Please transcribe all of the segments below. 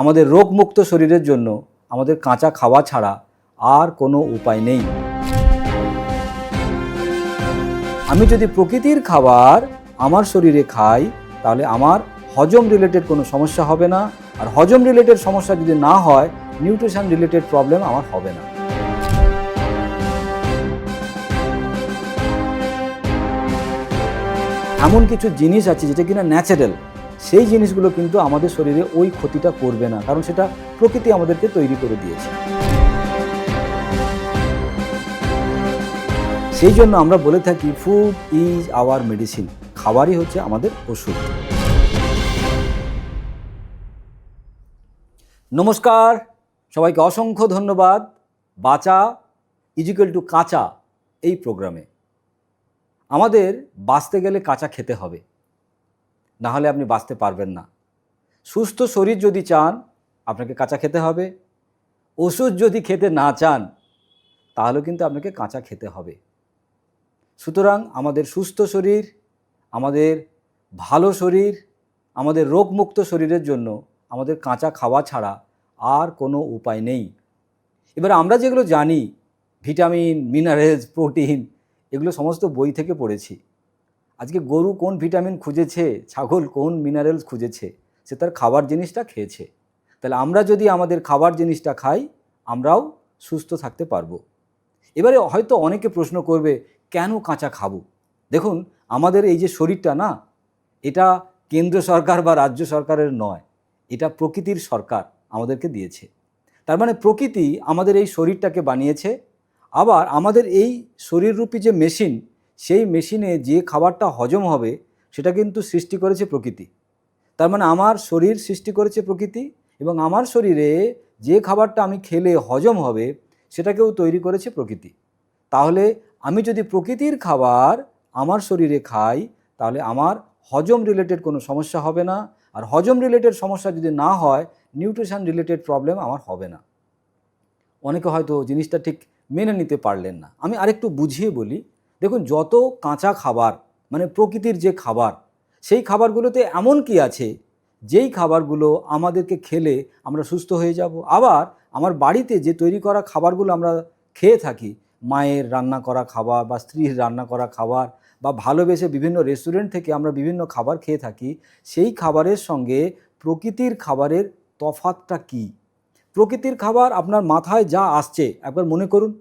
আমাদের রোগমুক্ত শরীরের জন্য আমাদের কাঁচা খাওয়া ছাড়া আর কোনো উপায় নেই। আমি যদি প্রকৃতির খাবার আমার শরীরে খাই, তাহলে আমার হজম রিলেটেড কোনো সমস্যা হবে না। আর হজম রিলেটেড সমস্যা যদি না হয় নিউট্রিশন রিলেটেড প্রবলেম আমার হবে না। এমন কিছু জিনিস আছে যেটা কিনা ন্যাচারাল সেই জিনিসগুলো কিন্তু আমাদের শরীরে ওই ক্ষতিটা করবে না, কারণ সেটা প্রকৃতি আমাদেরকে তৈরি করে দিয়েছে। সেই জন্য আমরা বলে থাকি ফুড ইজ আওয়ার মেডিসিন খাবারই হচ্ছে আমাদের ওষুধ। নমস্কার, সবাইকে অসংখ্য ধন্যবাদ। বাঁচা ইজিক্যাল টু কাঁচা এই প্রোগ্রামে। আমাদের বাঁচতে গেলে কাঁচা খেতে হবে। না হলে আপনি বাঁচতে পারবেন না। সুস্থ শরীর যদি চান, আপনাকে কাঁচা খেতে হবে। ওষুধ যদি খেতে না চান তাহলে কিন্তু আপনাকে কাঁচা খেতে হবে। সুতরাং আমাদের সুস্থ শরীর, আমাদের ভালো শরীর, আমাদের রোগমুক্ত শরীরের জন্য আমাদের কাঁচা খাওয়া ছাড়া আর কোনো উপায় নেই। এবার আমরা যেগুলো জানি, ভিটামিন, মিনারেলস, প্রোটিন, এগুলো সমস্ত বই থেকে পড়েছি। আজকে গরু কোন ভিটামিন খুঁজেছে? ছাগল কোন মিনারেলস খুঁজেছে? সে তার খাবার জিনিসটা খেয়েছে। তাহলে আমরা যদি আমাদের খাবার জিনিসটা খাই, আমরাও সুস্থ থাকতে পারব। এবারে হয়তো অনেকে প্রশ্ন করবে, কেন কাঁচা খাব? দেখুন, আমাদের এই যে শরীরটা না, এটা কেন্দ্র সরকার বা রাজ্য সরকারের নয়, এটা প্রকৃতির সরকার আমাদেরকে দিয়েছে। তার মানে প্রকৃতি আমাদের এই শরীরটাকে বানিয়েছে, আবার আমাদের এই শরীররূপী যে মেশিন সেই মেশিনে যে খাবারটা হজম হবে, সেটা কিন্তু সৃষ্টি করেছে প্রকৃতি। তার মানে আমার শরীর সৃষ্টি করেছে প্রকৃতি এবং আমার শরীরে যে খাবারটা আমি খেলে হজম হবে, সেটাকেও তৈরি করেছে প্রকৃতি। তাহলে আমি যদি প্রকৃতির খাবার আমার শরীরে খাই, তাহলে আমার হজম রিলেটেড কোনো সমস্যা হবে না। আর হজম রিলেটেড সমস্যা যদি না হয় নিউট্রিশন রিলেটেড প্রবলেম আমার হবে না। অনেকে হয়তো জিনিসটা ঠিক মেনে নিতে পারলেন না। আমি আরেকটু বুঝিয়ে বলি দেখুন, যত কাঁচা খাবার মানে প্রকৃতির যে খাবার, সেই খাবারগুলোতে এমন কি আছে, যেই খাবারগুলো আমাদেরকে খেলে আমরা সুস্থ হয়ে যাব। আবার আমার বাড়িতে যে তৈরি করা খাবারগুলো আমরা খেয়ে থাকি, মায়ের রান্না করা খাবার বা স্ত্রীর রান্না করা খাবার বা ভালোবেসে বিভিন্ন রেস্টুরেন্ট থেকে আমরা বিভিন্ন খাবার খেয়ে থাকি, সেই খাবারের সঙ্গে প্রকৃতির খাবারের তফাতটা কী? প্রকৃতির খাবার আপনার মাথায় যা আসছে, একবার মনে করুন।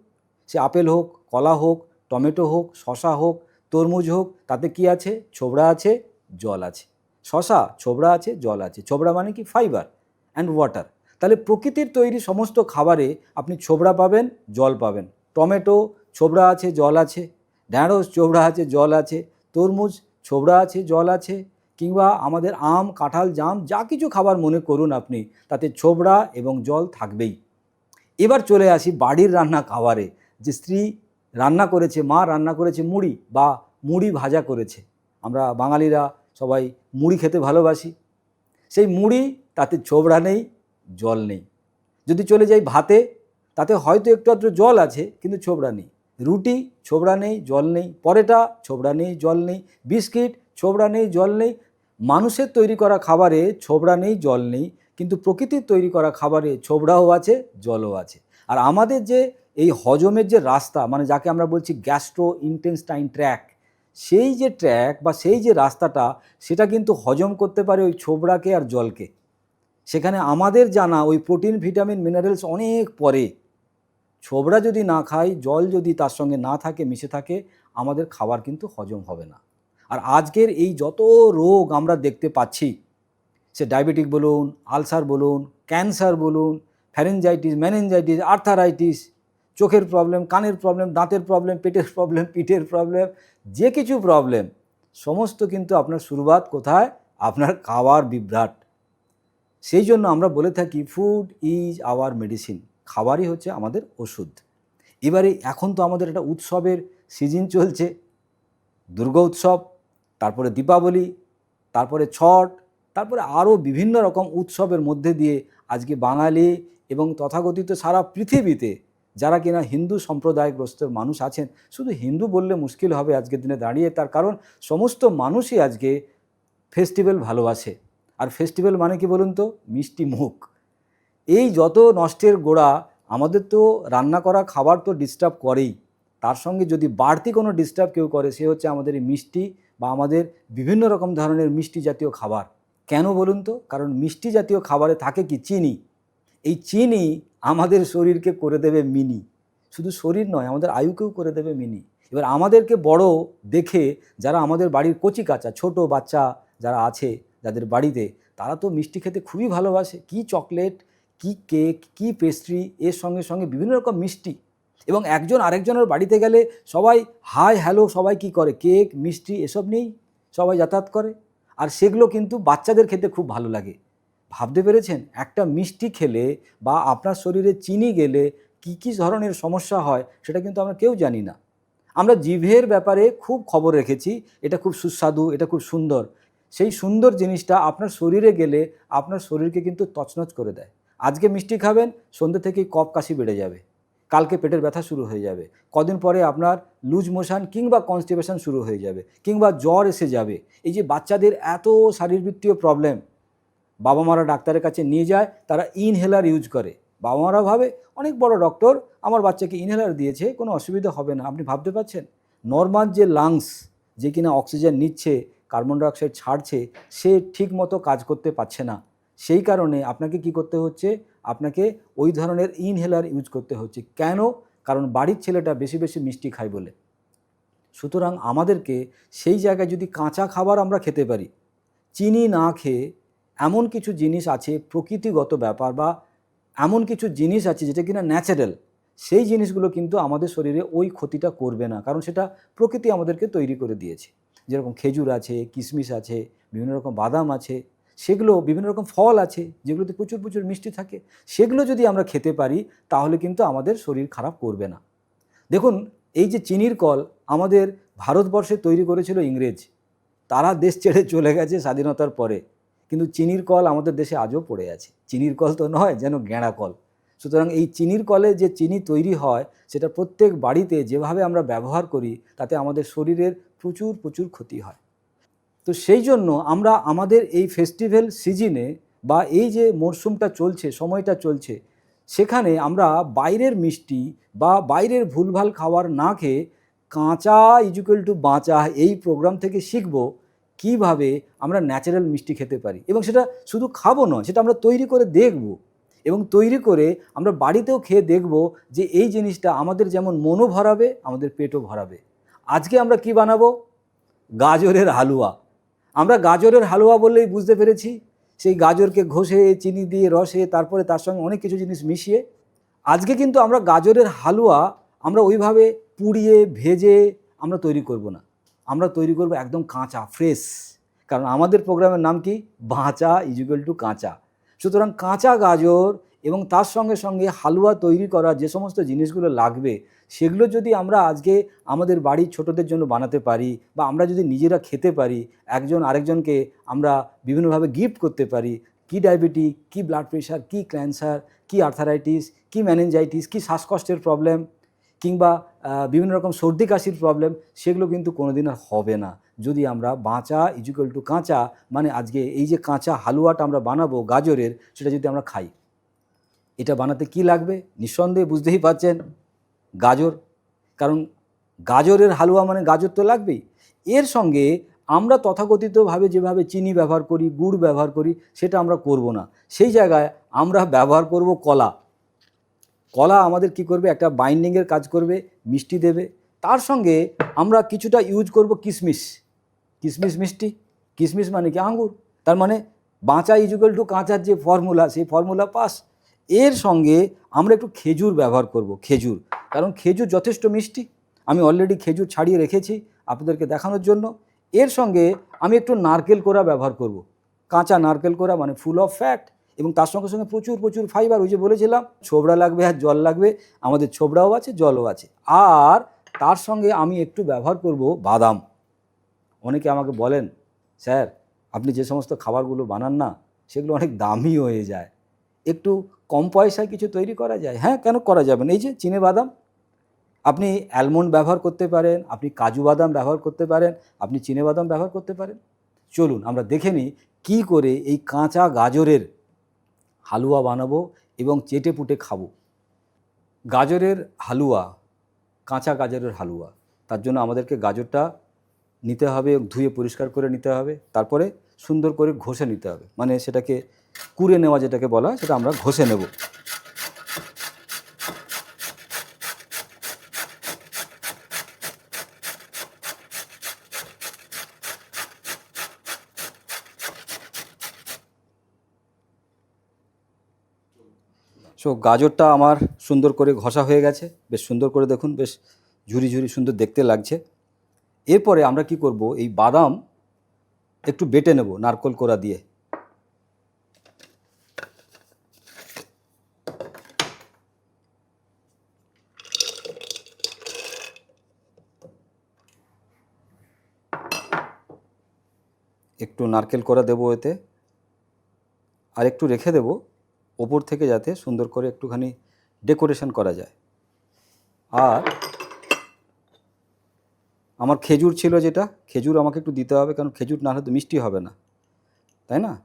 সে আপেল হোক, কলা হোক টমেটো হোক শশা হোক, তরমুজ হোক, তাতে কি আছে? ছোবড়া আছে, জল আছে। শশা ছোবড়া আছে, জল আছে। ছোবড়া মানে কি? ফাইবার অ্যান্ড ওয়াটার তাহলে প্রকৃতির তৈরি সমস্ত খাবারে আপনি ছোবড়া পাবেন, জল পাবেন। টমেটো, ছোবড়া আছে, জল আছে। ঢ্যাঁড়স চোবড়া আছে, জল আছে। তরমুজ, ছোবড়া আছে, জল আছে। কিংবা আমাদের আম, কাঁঠাল, জাম, যা কিছু খাবার মনে করুন আপনি, তাতে ছোবড়া এবং জল থাকবেই। এবার চলে আসি বাড়ির রান্না খাবারে, যে স্ত্রী রান্না করেছে, মা রান্না করেছে মুড়ি বা মুড়ি ভাজা করেছে। আমরা বাঙালিরা সবাই মুড়ি খেতে ভালোবাসি। সেই মুড়ি তাতে ছোবড়া নেই, জল নেই। যদি চলে যাই ভাতে, তাতে হয়তো একটু আধটু জল আছে, কিন্তু ছোবড়া নেই। রুটি ছোবড়া নেই, জল নেই। পরেটা ছোবড়া নেই, জল নেই। বিস্কিট ছোবড়া নেই, জল নেই। মানুষের তৈরি করা খাবারে ছোবড়া নেই, জল নেই। কিন্তু প্রকৃতির তৈরি করা খাবারে ছোবড়াও আছে, জলও আছে। আর আমাদের যে এই হজমের যে রাস্তা মানে যাকে আমরা বলছি গ্যাস্ট্রো ইন্টেন্সটাইন ট্র্যাক সেই যে ট্র্যাক বা সেই যে রাস্তাটা, সেটা কিন্তু হজম করতে পারে ওই ছোবড়াকে আর জলকে। সেখানে আমাদের জানা ওই প্রোটিন ভিটামিন মিনারেলস অনেক পরে। ছোবড়া যদি না খাই, জল যদি তার সঙ্গে না থাকে, মিশে থাকে, আমাদের খাবার কিন্তু হজম হবে না। আর আজকের এই যত রোগ আমরা দেখতে পাচ্ছি, সে ডায়াবেটিক বলুন, আলসার বলুন, ক্যান্সার বলুন ফ্যারেঞ্জাইটিস ম্যানেঞ্জাইটিস আর্থারাইটিস চোখের প্রবলেম কানের প্রবলেম দাঁতের প্রবলেম পেটের প্রবলেম পিঠের প্রবলেম যে কিছু প্রবলেম সমস্ত কিন্তু আপনার শুরুয়াত কোথায়? আপনার খাওয়ার বিভ্রাট। সেই জন্য আমরা বলে থাকি ফুড ইজ আওয়ার মেডিসিন খাবারই হচ্ছে আমাদের ওষুধ। এবারে এখন তো আমাদের একটা উৎসবের সিজন চলছে, দুর্গা উৎসব, তারপরে দীপাবলি, তারপরে ছট, তারপরে আরও বিভিন্ন রকম উৎসবের মধ্যে দিয়ে আজকে বাঙালি এবং তথাকথিত সারা পৃথিবীতে যারা কিনা হিন্দু সম্প্রদায়গ্রস্ত মানুষ আছেন, শুধু হিন্দু বললে মুশকিল হবে আজকের দিনে দাঁড়িয়ে, তার কারণ সমস্ত মানুষই আজকে ফেস্টিভ্যাল ভালোবাসে। আর ফেস্টিভ্যাল মানে কি বলুন তো? মিষ্টি মুখ। এই যত নষ্টের গোড়া, আমাদের তো রান্না করা, খাবার তো ডিস্টার্ব করেই। তার সঙ্গে যদি বাড়তি কোনো ডিস্টার্ব কেউ করে, সে হচ্ছে আমাদের মিষ্টি বা আমাদের বিভিন্ন রকম ধরনের মিষ্টি জাতীয় খাবার। কেন বলুন তো? কারণ মিষ্টি জাতীয় খাবারে থাকে কি? চিনি। এই চিনি আমাদের শরীরকে করে দেবে মিনি। শুধু শরীর নয়, আমাদের আয়ুকেও করে দেবে মিনি। এবার আমাদেরকে বড় দেখে যারা আমাদের বাড়ির কচি কাঁচা ছোট বাচ্চা যারা আছে যাদের বাড়িতে, তারা তো মিষ্টি খেতে খুবই ভালোবাসে। কি চকলেট, কি কেক, কি পেস্ট্রি, এর সঙ্গে সঙ্গে বিভিন্ন রকম মিষ্টি। এবং একজন আরেকজনের বাড়িতে গেলে সবাই, হাই, হ্যালো সবাই কি করে? কেক, মিষ্টি, এসব নিয়েই সবাই যাতায়াত করে। আর সেগুলো কিন্তু বাচ্চাদের খেতে খুব ভালো লাগে। ভাবতে পেরেছেন? একটা মিষ্টি খেলে বা আপনার শরীরে চিনি গেলে কি কি ধরনের সমস্যা হয় সেটা কিন্তু আমরা কেউ জানি না। আমরা জিভের ব্যাপারে খুব খবর রেখেছি, এটা খুব সুস্বাদু, এটা খুব সুন্দর। সেই সুন্দর জিনিসটা আপনার শরীরে গেলে আপনার শরীরকে কিন্তু তছনছ করে দেয়। আজকে মিষ্টি খাবেন, সন্ধ্যে থেকেই কপ কাশি বেড়ে যাবে। কালকে পেটের ব্যথা শুরু হয়ে যাবে। কদিন পরে আপনার লুজ মোশন কিংবা কনস্টিপেশন শুরু হয়ে যাবে কিংবা জ্বর এসে যাবে। এই যে বাচ্চাদের এত শারীরবৃত্তীয় প্রবলেম বাবা মারা ডাক্তারের কাছে নিয়ে যায়, তারা ইনহেলার ইউজ করে। বাবা মারা ভাবে, অনেক বড় ডক্টর আমার বাচ্চাকে ইনহেলার দিয়েছে, কোনো অসুবিধা হবে না। আপনি ভাবতে পারছেন? নর্মাল যে লাংস যে কিনা অক্সিজেন নিচ্ছে কার্বন ডাইঅক্সাইড ছাড়ছে, সে ঠিক মতো কাজ করতে পারছে না। সেই কারণে আপনাকে কি করতে হচ্ছে? আপনাকে ওই ধরনের ইনহেলার ইউজ করতে হচ্ছে। কেন? কারণ বাড়ির ছেলেটা বেশি বেশি মিষ্টি খায় বলে। সুতরাং আমাদেরকে সেই জায়গায় যদি কাঁচা খাবার আমরা খেতে পারি, চিনি না খেয়ে এমন কিছু জিনিস আছে, প্রকৃতিগত ব্যাপার বা এমন কিছু জিনিস আছে যেটা কিনা ন্যাচারাল সেই জিনিসগুলো কিন্তু আমাদের শরীরে ওই ক্ষতিটা করবে না। কারণ সেটা প্রকৃতি আমাদেরকে তৈরি করে দিয়েছে। যেরকম খেজুর আছে, কিশমিশ আছে, বিভিন্ন রকম বাদাম আছে, সেগুলো বিভিন্ন রকম ফল আছে, যেগুলোতে প্রচুর প্রচুর মিষ্টি থাকে, সেগুলো যদি আমরা খেতে পারি, তাহলে কিন্তু আমাদের শরীর খারাপ করবে না। দেখুন, এই যে চিনির কল আমাদের ভারতবর্ষে তৈরি করেছিল ইংরেজ, তারা দেশ ছেড়ে চলে গেছে স্বাধীনতার পরে। কিন্তু চিনির কল আমাদের দেশে আজও পড়ে আছে। চিনির কল তো নয়, যেন গেঁড়া কল। সুতরাং এই চিনির কলে যে চিনি তৈরি হয়, সেটা প্রত্যেক বাড়িতে যেভাবে আমরা ব্যবহার করি, তাতে আমাদের শরীরের প্রচুর প্রচুর ক্ষতি হয়। তো সেই জন্য আমরা আমাদের এই ফেস্টিভ্যাল সিজনে বা এই যে মরশুমটা চলছে, সময়টা চলছে, সেখানে আমরা বাইরের মিষ্টি বা বাইরের ভুলভাল খাবার না খেয়ে কাঁচা ইজুকাল টু বাঁচা এই প্রোগ্রাম থেকে শিখব। কীভাবে আমরা ন্যাচারাল মিষ্টি খেতে পারি? এবং সেটা শুধু খাব নয়, সেটা আমরা তৈরি করে দেখব। এবং তৈরি করে আমরা বাড়িতেও খেয়ে দেখব যে এই জিনিসটা আমাদের যেমন মনও ভরাবে, আমাদের পেটও ভরাবে। আজকে আমরা কি বানাবো? গাজরের হালুয়া। আমরা গাজরের হালুয়া বললেই বুঝতে পেরেছি। সেই গাজরকে ঘষে, চিনি দিয়ে রসে, তারপরে তার সঙ্গে অনেক কিছু জিনিস মিশিয়ে আজকে কিন্তু আমরা গাজরের হালুয়া আমরা ওইভাবে পুড়িয়ে, ভেজে আমরা তৈরি করব না। আমরা তৈরি করব একদম কাঁচা ফ্রেশ কারণ আমাদের প্রোগ্রামের নাম কি? বাঁচা ইজুকাল টু কাঁচা। সুতরাং কাঁচা গাজর এবং তার সঙ্গে সঙ্গে হালুয়া তৈরি করা যে সমস্ত জিনিসগুলো লাগবে, সেগুলো যদি আমরা আজকে আমাদের বাড়ির ছোটদের জন্য বানাতে পারি বা আমরা যদি নিজেরা খেতে পারি, একজন আরেকজনকে আমরা বিভিন্নভাবে গিফট করতে পারি, কি ডায়াবেটি কি ব্লাড প্রেশার কি ক্যান্সার কি আর্থারাইটিস কি ম্যানেঞ্জাইটিস কি শ্বাসকষ্টের প্রবলেম কিংবা বিভিন্ন রকম সর্দি, কাশির প্রবলেম সেগুলো কিন্তু কোনোদিন আর হবে না। যদি আমরা বাঁচা ইজুকাল টু কাঁচা মানে আজকে এই যে কাঁচা হালুয়াটা আমরা বানাবো গাজরের, সেটা যদি আমরা খাই, এটা বানাতে কি লাগবে? নিঃসন্দেহে বুঝতেই পারছেন, গাজর। কারণ গাজরের হালুয়া মানে গাজর তো লাগবেই। এর সঙ্গে আমরা তথাকথিতভাবে যেভাবে চিনি ব্যবহার করি, গুড় ব্যবহার করি, সেটা আমরা করব না। সেই জায়গায় আমরা ব্যবহার করব কলা। কলা আমাদের কি করবে? একটা বাইন্ডিংয়ের কাজ করবে, মিষ্টি দেবে। তার সঙ্গে আমরা কিছুটা ইউজ করব কিশমিশ কিশমিশ মিষ্টি। কিশমিশ মানে কি? আঙ্গুর। তার মানে বাঁচা ইজুকাল টু কাঁচার যে ফর্মুলা সেই ফর্মুলা পাস এর সঙ্গে আমরা একটু খেজুর ব্যবহার করব, খেজুর। কারণ খেজুর যথেষ্ট মিষ্টি। আমি অলরেডি খেজুর ছাড়িয়ে রেখেছি আপনাদেরকে দেখানোর জন্য। এর সঙ্গে আমি একটু নারকেল কোড়া ব্যবহার করব। কাঁচা নারকেল কোড়া মানে ফুল অফ ফ্যাট এবং তার সঙ্গে সঙ্গে প্রচুর প্রচুর ফাইবার ওই যে বলেছিলাম, ছোবড়া লাগবে আর জল লাগবে, আমাদের ছোবড়াও আছে, জলও আছে। আর তার সঙ্গে আমি একটু ব্যবহার করব বাদাম। অনেকে আমাকে বলেন, স্যার, আপনি যে সমস্ত খাবারগুলো বানান না, সেগুলো অনেক দামি হয়ে যায়। একটু কম পয়সায় কিছু তৈরি করা যায়? হ্যাঁ কেন করা যাবে না? এই যে চিনে বাদাম, আপনি অ্যালমন্ড ব্যবহার করতে পারেন, আপনি কাজু বাদাম ব্যবহার করতে পারেন, আপনি চিনে বাদাম ব্যবহার করতে পারেন। চলুন, আমরা দেখে নিই কী করে এই কাঁচা গাজরের হালুয়া বানাবো এবং চেটে পুটে খাব। গাজরের হালুয়া, কাঁচা গাজরের হালুয়া, তার জন্য আমাদেরকে গাজরটা নিতে হবে, ধুয়ে পরিষ্কার করে নিতে হবে, তারপরে সুন্দর করে ঘষে নিতে হবে। মানে সেটাকে কুড়ে নেওয়া যেটাকে বলা সেটা আমরা ঘষে নেব। সো গাজরটা আমার সুন্দর করে ঘষা হয়ে গেছে। বেশ সুন্দর করে দেখুন, বেশ ঝুরি ঝুরি সুন্দর দেখতে লাগছে। এরপরে আমরা কি করব, এই বাদাম একটু বেটে নেব নারকোল কোড়া দিয়ে। একটু নারকেল কোড়া দেবো এতে। আর একটু রেখে দেবো ওপর থেকে যাতে সুন্দর করে একটুখানি ডেকোরেশন করা যায়। আর আমার খেজুর ছিল যেটা, খেজুর আমাকে একটু দিতে হবে, কারণ খেজুর না হলে তো মিষ্টি হবে না। তাই না?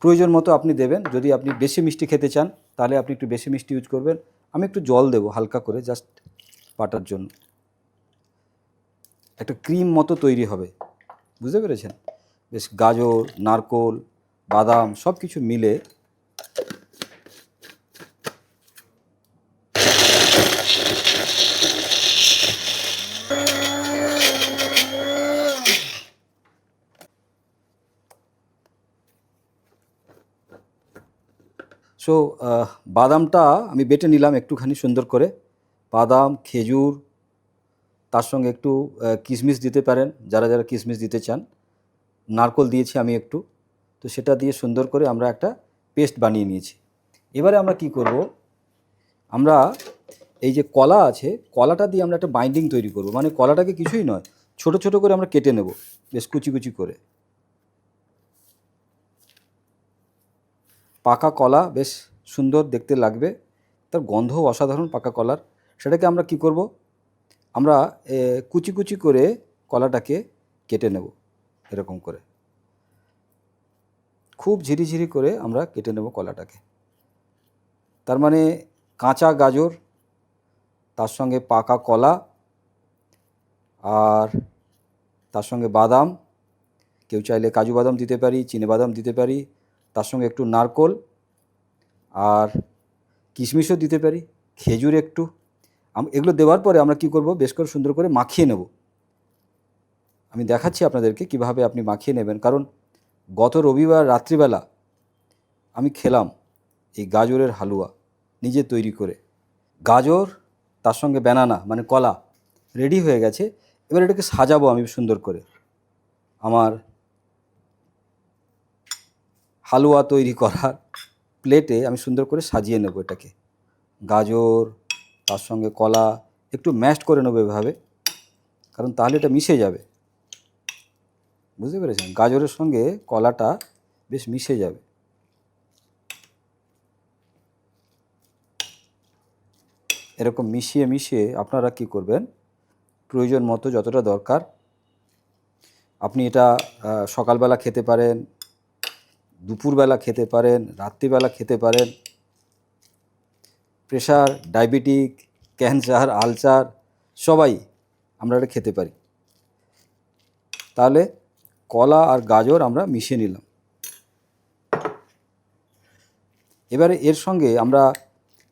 প্রয়োজন মতো আপনি দেবেন। যদি আপনি বেশি মিষ্টি খেতে চান, তাহলে আপনি একটু বেশি মিষ্টি ইউজ করবেন। আমি একটু জল দেবো হালকা করে, জাস্ট পাটার জন্য। একটা ক্রিম মতো তৈরি হবে। বুঝতে পেরেছেন? বেশ গাজর, নারকোল, বাদাম সব কিছু মিলে সো বাদামটা আমি বেটে নিলাম একটুখানি সুন্দর করে। বাদাম, খেজুর, তার সঙ্গে একটু কিশমিশ দিতে পারেন, যারা যারা কিশমিশ দিতে চান। নারকোল দিয়েছি আমি একটু। তো সেটা দিয়ে সুন্দর করে আমরা একটা পেস্ট বানিয়ে নিয়েছি। এবারে আমরা কি করব? আমরা এই যে কলা আছে, কলাটা দিয়ে আমরা একটা বাইন্ডিং তৈরি করব। মানে কলাটাকে কিছুই নয়, ছোট ছোট করে আমরা কেটে নেব, বেশ কুচি কুচি করে। পাকা কলা বেশ সুন্দর দেখতে লাগবে, তার গন্ধও অসাধারণ পাকা কলার। সেটাকে আমরা কি করব? আমরা কুচি কুচি করে কলাটাকে কেটে নেব। এরকম করে। খুব ঝিরিঝিরি করে আমরা কেটে নেব কলাটাকে। তার মানে কাঁচা গাজর, তার সঙ্গে পাকা কলা আর তার সঙ্গে বাদাম। কেউ চাইলে কাজু বাদাম দিতে পারি, চিনে বাদাম দিতে পারি, তার সঙ্গে একটু নারকোল আর কিশমিশও দিতে পারি, খেজুর একটু। এগুলো দেওয়ার পরে আমরা কি করব, বেশ করে সুন্দর করে মাখিয়ে নেব। আমি দেখাচ্ছি আপনাদেরকে কীভাবে আপনি মাখিয়ে নেবেন। কারণ গত রবিবার রাত্রিবেলা আমি খেলাম এই গাজরের হালুয়া নিজে তৈরি করে। গাজর, তার সঙ্গে ব্যানানা মানে কলা রেডি হয়ে গেছে। এবার এটাকে সাজাবো আমি সুন্দর করে। আমার হালুয়া তৈরি করার প্লেটে আমি সুন্দর করে সাজিয়ে নেব এটাকে। গাজর, তার সঙ্গে কলা, একটু ম্যাশড করে নেব এভাবে, কারণ তাহলে এটা মিশে যাবে। বুঝতে পেরেছেন? গাজরের সঙ্গে কলাটা বেশ মিশে যাবে। এরকম মিশিয়ে মিশিয়ে আপনারা কি করবেন? প্রয়োজন মতো যতটা দরকার। আপনি এটা সকালবেলা খেতে পারেন, দুপুরবেলা খেতে পারেন, রাত্রিবেলা খেতে পারেন। প্রেশার ডায়াবেটিক, ক্যান্সার, আলসার সবাই আমরা এটা খেতে পারি। তাহলে কলা আর গাজর আমরা মিশিয়ে নিলাম। এবারে এর সঙ্গে আমরা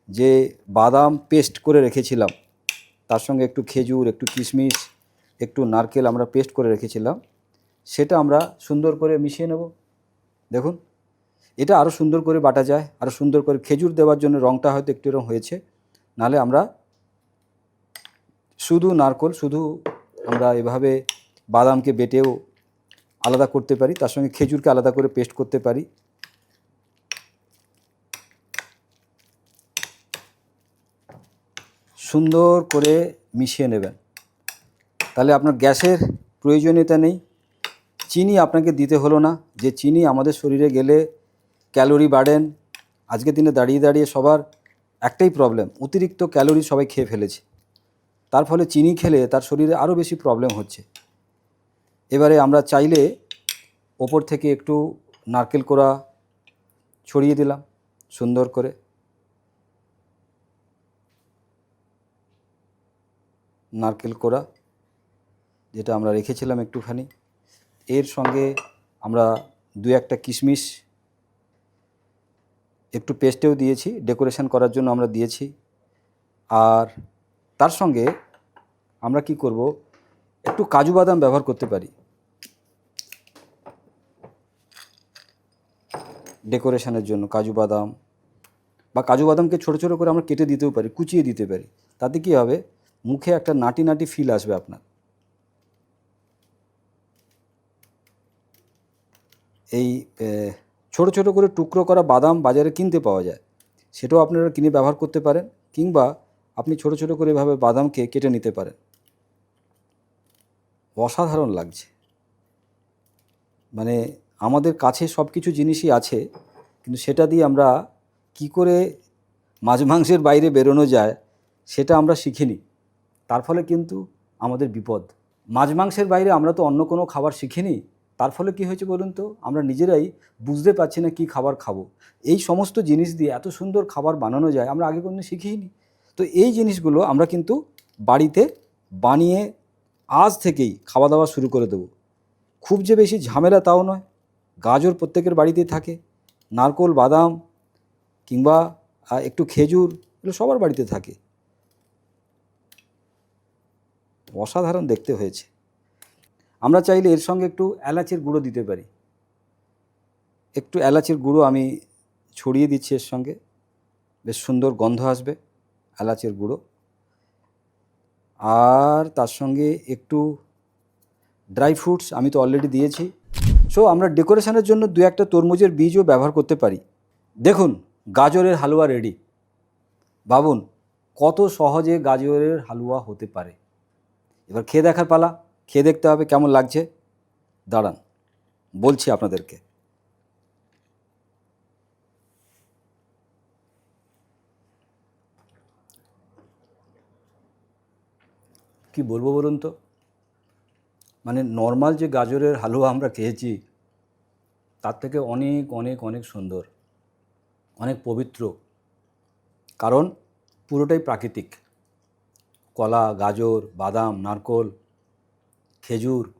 যে বাদাম পেস্ট করে রেখেছিলাম, তার সঙ্গে একটু খেজুর, একটু কিশমিশ, একটু নারকেল আমরা পেস্ট করে রেখেছিলাম, সেটা আমরা সুন্দর করে মিশিয়ে নেব। দেখুন, এটা আরও সুন্দর করে বাটা যায় আরও সুন্দর করে খেজুর দেওয়ার জন্য রঙটা হয়তো একটু এরকম হয়েছে, নাহলে আমরা শুধু নারকোল, শুধু আমরা এভাবে বাদামকে বেটেও আলাদা করতে পারি, তার সঙ্গে খেজুরকে আলাদা করে পেস্ট করতে পারি। সুন্দর করে মিশিয়ে নেবেন। তাহলে আপনার গ্যাসের প্রয়োজনীয়তা নেই। চিনি আপনাকে দিতে হলো না। যে চিনি আমাদের শরীরে গেলে ক্যালোরি বাড়েন। আজকের দিনে দাঁড়িয়ে দাঁড়িয়ে সবার একটাই প্রবলেম অতিরিক্ত ক্যালোরি সবাই খেয়ে ফেলেছে। তার ফলে চিনি খেলে তার শরীরে আরও বেশি প্রবলেম হচ্ছে। এবারে আমরা চাইলে ওপর থেকে একটু নারকেল কোড়া ছড়িয়ে দিলাম, সুন্দর করে। নারকেল কোড়া, যেটা আমরা রেখেছিলাম একটুখানি। এর সঙ্গে আমরা দু একটা কিশমিশ একটু পেস্টেও দিয়েছি, ডেকোরেশন করার জন্য আমরা দিয়েছি। আর তার সঙ্গে আমরা কি করব, একটু কাজু বাদাম ব্যবহার করতে পারি। ডেকোরেশনের জন্য, কাজু বাদাম বা কাজু বাদামকে ছোটো ছোটো করে আমরা কেটে দিতেও পারি, কুচিয়ে দিতে পারি। তাতে কি হবে? মুখে একটা নাটি নাটি ফিল আসবে আপনার। এই ছোট ছোট করে টুকরো করা বাদাম বাজারে কিনতে পাওয়া যায়। সেটাও আপনারা কিনে ব্যবহার করতে পারেন কিংবা আপনি ছোট ছোট করে এভাবে বাদামকে কেটে নিতে পারেন। অসাধারণ লাগছে। মানে আমাদের কাছে সব কিছু জিনিসই আছে, কিন্তু সেটা দিয়ে আমরা কি করে মাছ মাংসের বাইরে বেরোনো যায়, সেটা আমরা শিখিনি। তার ফলে কিন্তু আমাদের বিপদ। মাছ মাংসের বাইরে আমরা তো অন্য কোনো খাবার শিখিনি, তার ফলে কি হয়েছে বলুন তো? আমরা নিজেরাই বুঝতে পারছি না কি খাবার খাব। এই সমস্ত জিনিস দিয়ে এত সুন্দর খাবার বানানো যায়, আমরা আগে কোনো শিখিনি। তো এই জিনিসগুলো আমরা কিন্তু বাড়িতে বানিয়ে আজ থেকেই খাওয়া দাওয়া শুরু করে দেবো। খুব যে বেশি ঝামেলা তাও নয়। গাজর প্রত্যেকের বাড়িতেই থাকে। নারকোল, বাদাম কিংবা একটু খেজুর এগুলো সবার বাড়িতে থাকে। অসাধারণ দেখতে হয়েছে। আমরা চাইলে এর সঙ্গে একটু এলাচের গুঁড়ো দিতে পারি। একটু এলাচের গুঁড়ো আমি ছড়িয়ে দিচ্ছি এর সঙ্গে। বেশ সুন্দর গন্ধ আসবে এলাচের গুঁড়ো। আর তার সঙ্গে একটু ড্রাই ফ্রুটস আমি তো অলরেডি দিয়েছি। সো আমরা ডেকোরেশনের জন্য দু একটা তরমুজের বীজও ব্যবহার করতে পারি। দেখুন, গাজরের হালুয়া রেডি ভাবুন কত সহজে গাজরের হালুয়া হতে পারে। এবার খেয়ে দেখার পালা, খেয়ে দেখতে হবে কেমন লাগছে। দাঁড়ান, বলছি আপনাদেরকে। কি বলব বলুন তো? মানে নর্মাল যে গাজরের হালুয়া আমরা খেয়েছি, তার থেকে অনেক অনেক অনেক সুন্দর, অনেক পবিত্র। কারণ পুরোটাই প্রাকৃতিক। কলা, গাজর, বাদাম, নারকোল, খেজুর,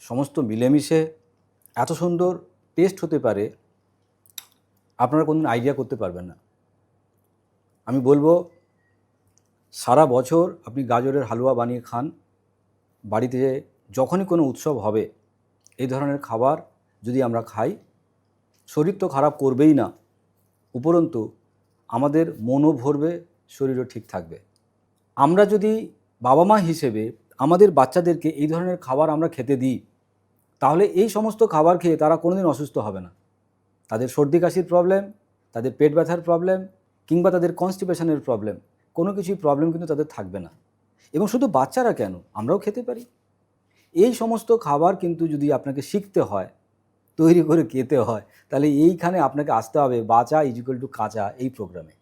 সমস্ত মিলেমিশে এত সুন্দর টেস্ট হতে পারে, আপনারা কোনদিন আইডিয়া করতে পারবেন না। আমি বলব, সারা বছর আপনি গাজরের হালুয়া বানিয়ে খান, বাড়িতে যখনই কোনো উৎসব হবে, এই ধরনের খাবার যদি আমরা খাই, শরীর তো খারাপ করবেই না, উপরন্তু আমাদের মনও ভরবে, শরীরও ঠিক থাকবে। আমরা যদি বাবা মা হিসেবে আমাদের বাচ্চাদেরকে এই ধরনের খাবার আমরা খেতে দিই, তাহলে এই সমস্ত খাবার খেয়ে তারা কোনোদিন অসুস্থ হবে না। তাদের সর্দি কাশির প্রবলেম তাদের পেট ব্যথার প্রবলেম কিংবা তাদের কনস্টিপেশনের প্রবলেম কোনো কিছুই প্রবলেম কিন্তু তাদের থাকবে না। এবং শুধু বাচ্চারা কেন? আমরাও খেতে পারি। এই সমস্ত খাবার কিন্তু যদি আপনাকে শিখতে হয়, তৈরি করে খেতে হয়, তাহলে এইখানে আপনাকে আসতে হবে বাঁচা ইজিক্যাল টু কাঁচা এই প্রোগ্রামে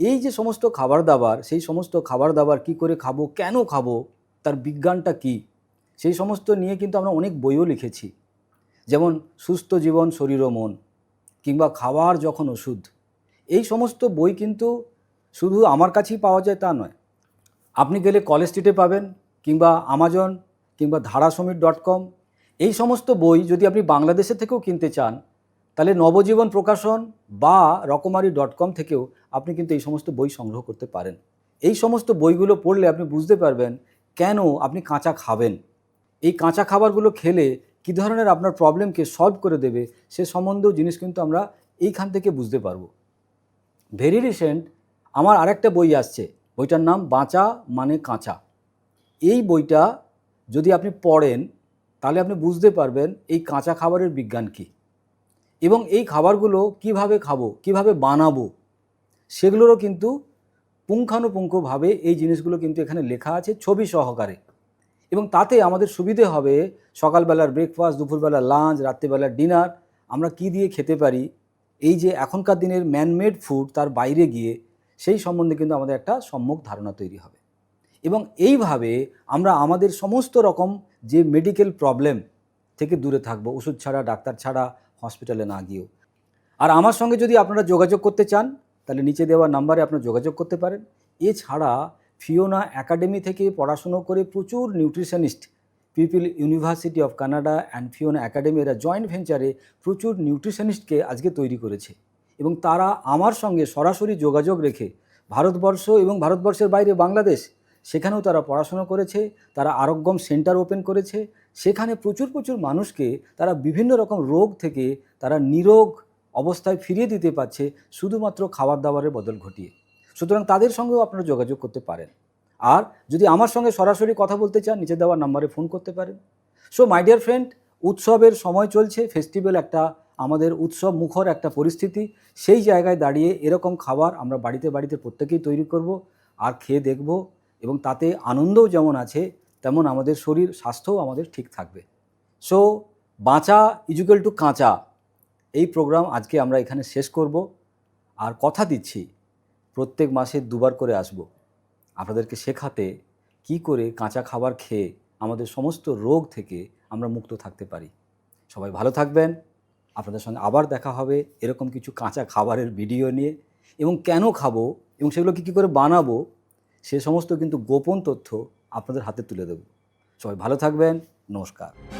এই যে সমস্ত খাবার দাবার, সেই সমস্ত খাবার দাবার কি করে খাব, কেন খাব, তার বিজ্ঞানটা কি, সেই সমস্ত নিয়ে কিন্তু আমরা অনেক বইও লিখেছি। যেমন সুস্থ জীবন, শরীর ও মন, কিংবা খাবার যখন ওষুধ, এই সমস্ত বই কিন্তু শুধু আমার কাছেই পাওয়া যায় তা নয়। আপনি গেলে কলেজ স্ট্রিটে পাবেন, কিংবা আমাজন কিংবা ধারা ধারাসমীর ডট কম, এই সমস্ত বই যদি আপনি বাংলাদেশে থেকেও কিনতে চান, তাহলে নবজীবন প্রকাশন বা রকমারি ডট কম থেকেও আপনি কিন্তু এই সমস্ত বই সংগ্রহ করতে পারেন। এই সমস্ত বইগুলো পড়লে আপনি বুঝতে পারবেন কেন আপনি কাঁচা খাবেন। এই কাঁচা খাবারগুলো খেলে কী ধরনের আপনার প্রবলেমকে সলভ করে দেবে সে সম্বন্ধেও জিনিস কিন্তু আমরা এইখান থেকে বুঝতে পারব। ভেরি রিসেন্ট আমার আরেকটা বই আসছে, বইটার নাম বাঁচা মানে কাঁচা। এই বইটা যদি আপনি পড়েন, তাহলে আপনি বুঝতে পারবেন এই কাঁচা খাবারের বিজ্ঞান কী এবং এই খাবারগুলো কীভাবে খাব, কীভাবে বানাবো, সেগুলোরও কিন্তু পুঙ্খানুপুঙ্খভাবে এই জিনিসগুলো কিন্তু এখানে লেখা আছে ছবি সহকারে এবং তাতে আমাদের সুবিধে হবে সকালবেলার ব্রেকফাস্ট দুপুরবেলার লাঞ্চ রাত্রিবেলার ডিনার আমরা কি দিয়ে খেতে পারি, এই যে এখনকার দিনের ম্যানমেড ফুড তার বাইরে গিয়ে সেই সম্বন্ধে কিন্তু আমাদের একটা সম্যক ধারণা তৈরি হবে। এবং এইভাবে আমরা আমাদের সমস্ত রকম যে মেডিকেল প্রবলেম থেকে দূরে থাকব, ওষুধ ছাড়া, ডাক্তার ছাড়া হসপিটালে না গিয়েও। আর আমার সঙ্গে যদি আপনারা যোগাযোগ করতে চান, তাহলে নিচে দেওয়া নাম্বারে আপনারা যোগাযোগ করতে পারেন। এছাড়া ফিওনা একাডেমি থেকে পড়াশুনো করে প্রচুর nutritionist people university of Canada and Fiona academy এরা জয়েন্ট ভেঞ্চারে প্রচুর নিউট্রিশনিস্টকে আজকে তৈরি করেছে। এবং তারা আমার সঙ্গে সরাসরি যোগাযোগ রেখে ভারতবর্ষ এবং ভারতবর্ষের বাইরে বাংলাদেশ সেখানেও তারা পড়াশোনা করেছে, তারা আরোগ্যম সেন্টার ওপেন করেছে, সেখানে প্রচুর প্রচুর মানুষকে তারা বিভিন্ন রকম রোগ থেকে তারা নিরোগ অবস্থায় ফিরিয়ে দিতে পারছে শুধুমাত্র খাবার দাবারের বদল ঘটিয়ে। সুতরাং তাদের সঙ্গেও আপনারা যোগাযোগ করতে পারেন। আর যদি আমার সঙ্গে সরাসরি কথা বলতে চান, নিচে দেওয়া নাম্বারে ফোন করতে পারেন। সো মাই ডিয়ার ফ্রেন্ড উৎসবের সময় চলছে ফেস্টিভ্যাল একটা আমাদের উৎসব মুখর একটা পরিস্থিতি। সেই জায়গায় দাঁড়িয়ে এরকম খাবার আমরা বাড়িতে বাড়িতে প্রত্যেকেই তৈরি করব, আর খেয়ে দেখব এবং তাতে আনন্দও যেমন আছে, তেমন আমাদের শরীর স্বাস্থ্যও আমাদের ঠিক থাকবে। সো বাঁচা ইজুকাল টু কাঁচা। এই প্রোগ্রাম আজকে আমরা এখানে শেষ করব। আর কথা দিচ্ছি, প্রত্যেক মাসে দুবার করে আসব। আপনাদেরকে শেখাতে কি করে কাঁচা খাবার খেয়ে আমাদের সমস্ত রোগ থেকে আমরা মুক্ত থাকতে পারি। সবাই ভালো থাকবেন। আপনাদের সঙ্গে আবার দেখা হবে এরকম কিছু কাঁচা খাবারের ভিডিও নিয়ে। এবং কেন খাব এবং সেগুলো কী কী করে বানাবো সে সমস্ত কিন্তু গোপন তথ্য আপনাদের হাতে তুলে দেব। সবাই ভালো থাকবেন নমস্কার।